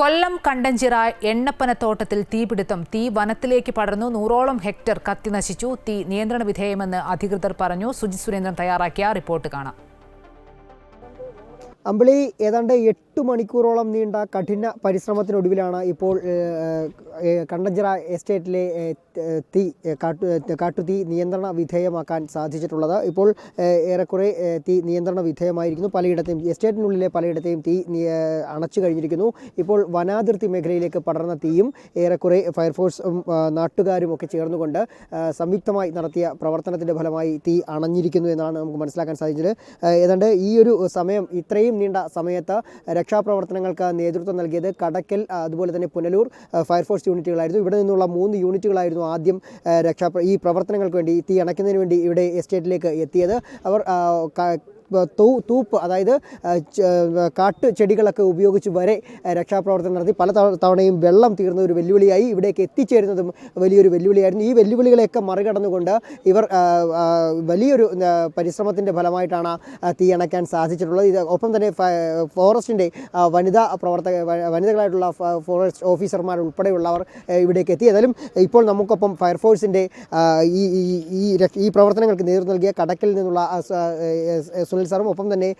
കൊല്ലം കണ്ടഞ്ചിറ എണ്ണപ്പനത്തോട്ടത്തിൽ തീപിടുത്തം തീ വനത്തിലേക്ക് പടർന്നു നൂറോളം ഹെക്ടർ കത്തി നശിച്ചു. തീ നിയന്ത്രണ വിധേയമെന്ന് അധികൃതർ പറഞ്ഞു. സുജിത് സുരേന്ദ്രൻ തയ്യാറാക്കിയ റിപ്പോർട്ട് കാണാം. അമ്പിളി ഏതാണ്ട് എട്ട് മണിക്കൂറോളം നീണ്ട കഠിന പരിശ്രമത്തിനൊടുവിലാണ് ഇപ്പോൾ കണ്ടഞ്ചിറ എസ്റ്റേറ്റിലെ തീ കാട്ടു കാട്ടുതീ നിയന്ത്രണ വിധേയമാക്കാൻ സാധിച്ചിട്ടുള്ളത്. ഇപ്പോൾ ഏറെക്കുറെ തീ നിയന്ത്രണ വിധേയമായിരിക്കുന്നു. പലയിടത്തെയും എസ്റ്റേറ്റിനുള്ളിലെ പലയിടത്തെയും തീ അണച്ചു കഴിഞ്ഞിരിക്കുന്നു. ഇപ്പോൾ വനാതിർത്തി മേഖലയിലേക്ക് പടർന്ന തീയും ഏറെക്കുറെ ഫയർഫോഴ്സും നാട്ടുകാരും ഒക്കെ ചേർന്നുകൊണ്ട് സംയുക്തമായി നടത്തിയ പ്രവർത്തനത്തിന്റെ ഫലമായി തീ അണഞ്ഞിരിക്കുന്നു എന്നാണ് നമുക്ക് മനസ്സിലാക്കാൻ സാധിച്ചത്. ഏതാണ്ട് ഈ ഒരു സമയം ഇത്രയും നീണ്ട സമയത്ത് രക്ഷാപ്രവർത്തനങ്ങൾക്ക് നേതൃത്വം നൽകിയത് കടക്കൽ അതുപോലെ തന്നെ പുനലൂർ ഫയർഫോഴ്സ് യൂണിറ്റുകളായിരുന്നു. ഇവിടെ നിന്നുള്ള മൂന്ന് യൂണിറ്റുകളായിരുന്നു ആദ്യം രക്ഷാ ഈ പ്രവർത്തനങ്ങൾക്ക് വേണ്ടി തീ അണയ്ക്കുന്നതിന് വേണ്ടി ഇവിടെ എസ്റ്റേറ്റിലേക്ക് എത്തിയത്. അവർ തൂപ്പ് അതായത് കാട്ട് ചെടികളൊക്കെ ഉപയോഗിച്ച് വരെ രക്ഷാപ്രവർത്തനം നടത്തി. പല തവണയും വെള്ളം തീർന്ന ഒരു വെല്ലുവിളിയായി ഇവിടേക്ക് എത്തിച്ചേരുന്നതും വലിയൊരു വെല്ലുവിളിയായിരുന്നു. ഈ വെല്ലുവിളികളെയൊക്കെ മറികടന്നുകൊണ്ട് ഇവർ വലിയൊരു പരിശ്രമത്തിന്റെ ഫലമായിട്ടാണ് തീ അണയ്ക്കാൻ സാധിച്ചിട്ടുള്ളത്. ഇത് ഒപ്പം തന്നെ ഫോറസ്റ്റിന്റെ വനിതാ പ്രവർത്തക വനിതകളായിട്ടുള്ള ഫോറസ്റ്റ് ഓഫീസർമാർ ഉൾപ്പെടെയുള്ളവർ ഇവിടേക്ക് എത്തി. ഏതായാലും ഇപ്പോൾ നമുക്കൊപ്പം ഫയർഫോഴ്സിന്റെ ഈ ഈ- ഈ പ്രവർത്തനങ്ങൾക്ക് നേതൃത്വം നൽകിയ കടക്കിൽ നിന്നുള്ള സുനിൽ സാറും ഒപ്പം തന്നെ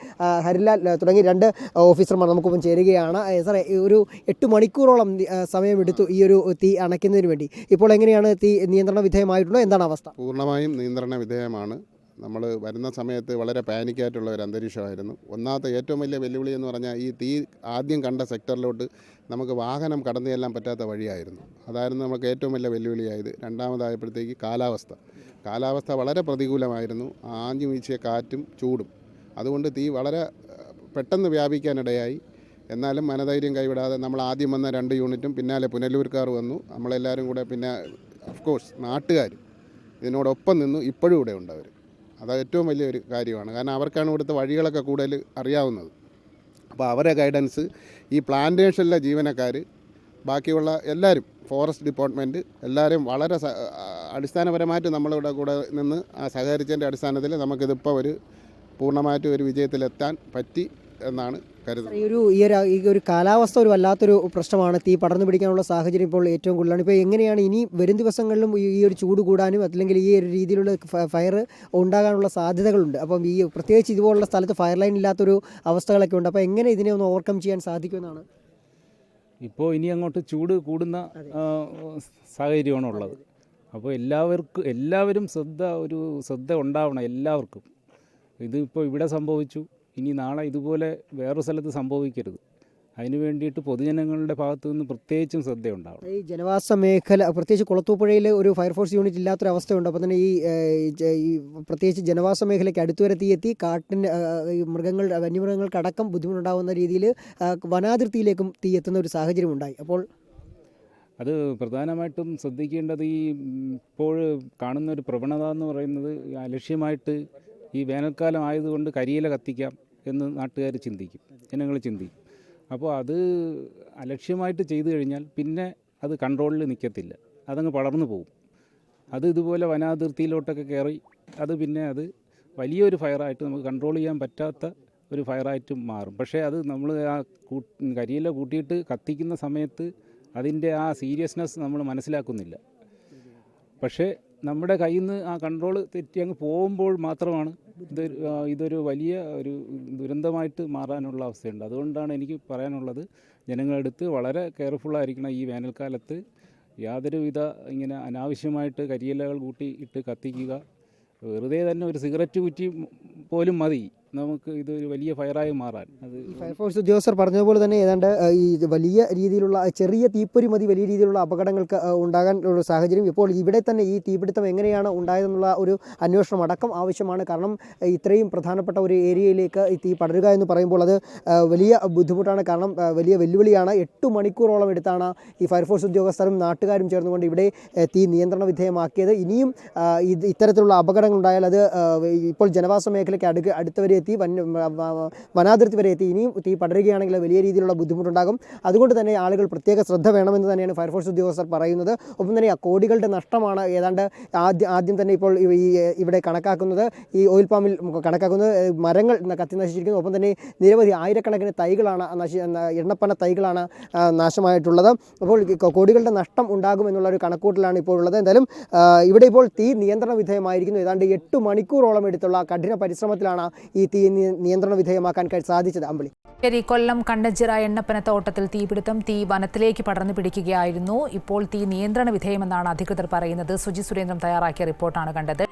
ഹരിലാൽ തുടങ്ങി രണ്ട് ഓഫീസർമാർ നമുക്കൊപ്പം ചേരുകയാണ്. സാറേ ഒരു എട്ട് മണിക്കൂറോളം സമയമെടുത്തു ഈ ഒരു തീ അണയ്ക്കുന്നതിന് വേണ്ടി. ഇപ്പോൾ എങ്ങനെയാണ് തീ നിയന്ത്രണ വിധേയമായിട്ടുള്ളത് എന്താണ് അവസ്ഥ? പൂർണമായും നിയന്ത്രണ വിധേയമാണ്. നമ്മൾ വരുന്ന സമയത്ത് വളരെ പാനിക്കായിട്ടുള്ള ഒരു അന്തരീക്ഷമായിരുന്നു. ഒന്നാമത്തെ ഏറ്റവും വലിയ വെല്ലുവിളി എന്ന് പറഞ്ഞാൽ ഈ തീ ആദ്യം കണ്ട സെക്ടറിലോട്ട് നമുക്ക് വാഹനം കടന്നു ചെല്ലാൻ പറ്റാത്ത വഴിയായിരുന്നു. അതായിരുന്നു നമുക്ക് ഏറ്റവും വലിയ വെല്ലുവിളിയായത്. രണ്ടാമതായപ്പോഴത്തേക്ക് കാലാവസ്ഥ. കാലാവസ്ഥ വളരെ പ്രതികൂലമായിരുന്നു. ആഞ്ഞു വീശിയ കാറ്റും ചൂടും. അതുകൊണ്ട് തീ വളരെ പെട്ടെന്ന് വ്യാപിക്കാനിടയായി. എന്നാലും മനധൈര്യം കൈവിടാതെ നമ്മൾ ആദ്യം വന്ന രണ്ട് യൂണിറ്റും പിന്നാലെ പുനലൂർക്കാർ വന്നു. നമ്മളെല്ലാവരും കൂടെ പിന്നെ ഓഫ് കോഴ്സ് നാട്ടുകാർ ഇതിനോടൊപ്പം നിന്നു. ഇപ്പോഴും ഇവിടെ ഉണ്ട് അവർ അത് ഏറ്റവും വലിയൊരു കാര്യമാണ്. കാരണം അവർക്കാണ് ഇവിടുത്തെ വഴികളൊക്കെ കൂടുതൽ അറിയാവുന്നത്. അപ്പോൾ അവരെ ഗൈഡൻസ് ഈ പ്ലാന്റേഷനിലെ ജീവനക്കാർ ബാക്കിയുള്ള എല്ലാവരും ഫോറസ്റ്റ് ഡിപ്പാർട്ട്മെന്റ് എല്ലാവരും വളരെ അടിസ്ഥാനപരമായിട്ട് നമ്മളിവിടെ കൂടെ നിന്ന് ആ സഹകരിച്ചതിന്റെ അടിസ്ഥാനത്തിൽ നമുക്കിതിപ്പോൾ ഒരു പൂർണമായിട്ടും ഒരു വിജയത്തിലെത്താൻ പറ്റി എന്നാണ് കരുതുന്നത്. ഈ ഒരു ഈ ഒരു ഈ ഒരു കാലാവസ്ഥ ഒരു വല്ലാത്തൊരു പ്രശ്നമാണ്. തീ പടർന്നു പിടിക്കാനുള്ള സാഹചര്യം ഇപ്പോൾ ഏറ്റവും കൂടുതലാണ്. ഇപ്പോൾ എങ്ങനെയാണ് ഇനി വരും ദിവസങ്ങളിലും ഈ ഒരു ചൂട് കൂടാനും അല്ലെങ്കിൽ ഈ ഒരു രീതിയിലുള്ള ഫയർ ഉണ്ടാകാനുള്ള സാധ്യതകളുണ്ട്. അപ്പം ഈ പ്രത്യേകിച്ച് ഇതുപോലുള്ള സ്ഥലത്ത് ഫയർ ലൈൻ ഇല്ലാത്തൊരു അവസ്ഥകളൊക്കെ ഉണ്ട്. അപ്പോൾ എങ്ങനെ ഇതിനെ ഒന്ന് ഓവർകം ചെയ്യാൻ സാധിക്കുമെന്നാണ്? ഇപ്പോൾ ഇനി അങ്ങോട്ട് ചൂട് കൂടുന്ന സാഹചര്യമാണുള്ളത്. സാഹചര്യമാണ് ഉള്ളത് അപ്പോൾ എല്ലാവർക്കും എല്ലാവരും ശ്രദ്ധ ഒരു ശ്രദ്ധ ഉണ്ടാവണം എല്ലാവർക്കും. ഇതിപ്പോൾ ഇവിടെ സംഭവിച്ചു. ഇനി നാളെ ഇതുപോലെ വേറൊരു സ്ഥലത്ത് സംഭവിക്കരുത്. അതിന് വേണ്ടിയിട്ട് പൊതുജനങ്ങളുടെ ഭാഗത്തു നിന്ന് പ്രത്യേകിച്ചും ശ്രദ്ധയുണ്ടാവും ഈ ജനവാസ മേഖല പ്രത്യേകിച്ച് കുളത്തൂപ്പുഴയിൽ ഒരു ഫയർഫോഴ്സ് യൂണിറ്റ് ഇല്ലാത്തൊരു അവസ്ഥയുണ്ട്. അപ്പോൾ തന്നെ ഈ ഈ പ്രത്യേകിച്ച് ജനവാസ മേഖലയ്ക്ക് അടുത്തുവരെ തീയെത്തി കാട്ടിന് മൃഗങ്ങൾ വന്യമൃഗങ്ങൾക്കടക്കം ബുദ്ധിമുട്ടുണ്ടാകുന്ന രീതിയിൽ വനാതിർത്തിയിലേക്കും തീ എത്തുന്ന ഒരു സാഹചര്യം ഉണ്ടായി അപ്പോൾ അത് പ്രധാനമായിട്ടും ശ്രദ്ധിക്കേണ്ടത് ഈ ഇപ്പോൾ കാണുന്ന ഒരു പ്രവണത എന്ന് പറയുന്നത് അലക്ഷ്യമായിട്ട് ഈ വേനൽക്കാലം ആയതുകൊണ്ട് കരിയില കത്തിക്കാം എന്ന് നാട്ടുകാർ ചിന്തിക്കും ജനങ്ങൾ ചിന്തിക്കും. അപ്പോൾ അത് അലക്ഷ്യമായിട്ട് ചെയ്തു കഴിഞ്ഞാൽ പിന്നെ അത് കൺട്രോളിൽ നിൽക്കത്തില്ല. അതങ്ങ് പടർന്നു പോകും. അത് ഇതുപോലെ വനാതിർത്തിയിലോട്ടൊക്കെ കയറി അത് പിന്നെ അത് വലിയൊരു ഫയറായിട്ട് നമുക്ക് കൺട്രോൾ ചെയ്യാൻ പറ്റാത്ത ഒരു ഫയറായിട്ട് മാറും. പക്ഷേ അത് നമ്മൾ ആ കരിയില കൂട്ടിയിട്ട് കത്തിക്കുന്ന സമയത്ത് അതിന്റെ ആ സീരിയസ്നെസ് നമ്മൾ മനസ്സിലാക്കുന്നില്ല. പക്ഷേ നമ്മുടെ കയ്യിൽ നിന്ന് ആ കൺട്രോൾ തെറ്റി അങ്ങ് പോകുമ്പോൾ മാത്രമാണ് ഇത് ഇതൊരു വലിയ ഒരു ദുരന്തമായിട്ട് മാറാനുള്ള അവസ്ഥയുണ്ട്. അതുകൊണ്ടാണ് എനിക്ക് പറയാനുള്ളത് ജനങ്ങളെടുത്ത് വളരെ കെയർഫുള്ളായിരിക്കണം ഈ വേനൽക്കാലത്ത് യാതൊരുവിധ ഇങ്ങനെ അനാവശ്യമായിട്ട് കരിയിലകൾ കൂട്ടി ഇട്ട് കത്തിക്കുക. വെറുതെ തന്നെ ഒരു സിഗരറ്റ് കുറ്റി പോലും മതി. നമുക്ക് ഇത് ഒരു വലിയ ഫയറായി മാറാൻ. അത് ഫയർ ഫയർഫോഴ്സ് ഉദ്യോഗസ്ഥർ പറഞ്ഞതുപോലെ തന്നെ ഏതാണ്ട് ഈ വലിയ രീതിയിലുള്ള ചെറിയ തീപ്പൊരി മതി വലിയ രീതിയിലുള്ള അപകടങ്ങൾക്ക് ഉണ്ടാകാൻ ഒരു സാഹചര്യം ഇപ്പോൾ ഇവിടെ തന്നെ ഈ തീപിടുത്തം എങ്ങനെയാണ് ഉണ്ടായതെന്നുള്ള ഒരു അന്വേഷണം അടക്കം ആവശ്യമാണ്. കാരണം ഇത്രയും പ്രധാനപ്പെട്ട ഒരു ഏരിയയിലേക്ക് ഈ തീ പടരുക എന്ന് പറയുമ്പോൾ അത് വലിയ ബുദ്ധിമുട്ടാണ്. കാരണം വലിയ വെല്ലുവിളിയാണ്. എട്ട് മണിക്കൂറോളം എടുത്താണ് ഈ ഫയർഫോഴ്സ് ഉദ്യോഗസ്ഥരും നാട്ടുകാരും ചേർന്നുകൊണ്ട് ഇവിടെ തീ നിയന്ത്രണ വിധേയമാക്കിയത്. ഇനിയും ഇത്തരത്തിലുള്ള അപകടങ്ങൾ ഉണ്ടായാൽ അത് ഇപ്പോൾ ജനവാസ മേഖലയ്ക്ക് അടുക്ക് അടുത്തവരെ എത്തി വൻ വനാതിർത്തി വരെ എത്തി. ഇനിയും തീ പടരുകയാണെങ്കിൽ വലിയ രീതിയിലുള്ള ബുദ്ധിമുട്ടുണ്ടാകും. അതുകൊണ്ട് തന്നെ ആളുകൾ പ്രത്യേക ശ്രദ്ധ വേണമെന്ന് തന്നെയാണ് ഫയർഫോഴ്സ് ഉദ്യോഗസ്ഥർ പറയുന്നത്. ഒപ്പം തന്നെ ആ കോടികളുടെ നഷ്ടമാണ് ഏതാണ്ട് ആദ്യം ആദ്യം തന്നെ ഇപ്പോൾ ഈ ഇവിടെ കണക്കാക്കുന്നത്. ഈ ഓയിൽ പാമ്പിൽ കണക്കാക്കുന്നത് മരങ്ങൾ കത്തി നശിച്ചിരിക്കുന്നു. ഒപ്പം തന്നെ നിരവധി ആയിരക്കണക്കിന് തൈകളാണ് നശി എണ്ണപ്പന തൈകളാണ് നാശമായിട്ടുള്ളത്. അപ്പോൾ കോടികളുടെ നഷ്ടം ഉണ്ടാകും എന്നുള്ള ഒരു കണക്കൂട്ടലാണ് ഇപ്പോൾ ഉള്ളത്. എന്തായാലും ഇവിടെ ഇപ്പോൾ തീ നിയന്ത്രണ വിധേയമായിരിക്കുന്നു. ഏതാണ്ട് എട്ട് മണിക്കൂറോളം എടുത്തുള്ള കഠിന പരിശ്രമത്തിലാണ് ഈ തീ നിയന്ത്രണ വിധേയമാക്കാൻ സാധിച്ചത് അമ്പിളി. ശരി കൊല്ലം കണ്ടഞ്ചിറ എണ്ണപ്പന തോട്ടത്തിൽ തീപിടുത്തം തീ വനത്തിലേക്ക് പടർന്നു പിടിക്കുകയായിരുന്നു. ഇപ്പോൾ തീ നിയന്ത്രണ വിധേയമെന്നാണ് അധികൃതർ പറയുന്നത്. സുജി സുരേന്ദ്രൻ തയ്യാറാക്കിയ റിപ്പോർട്ടാണ് കണ്ടത്.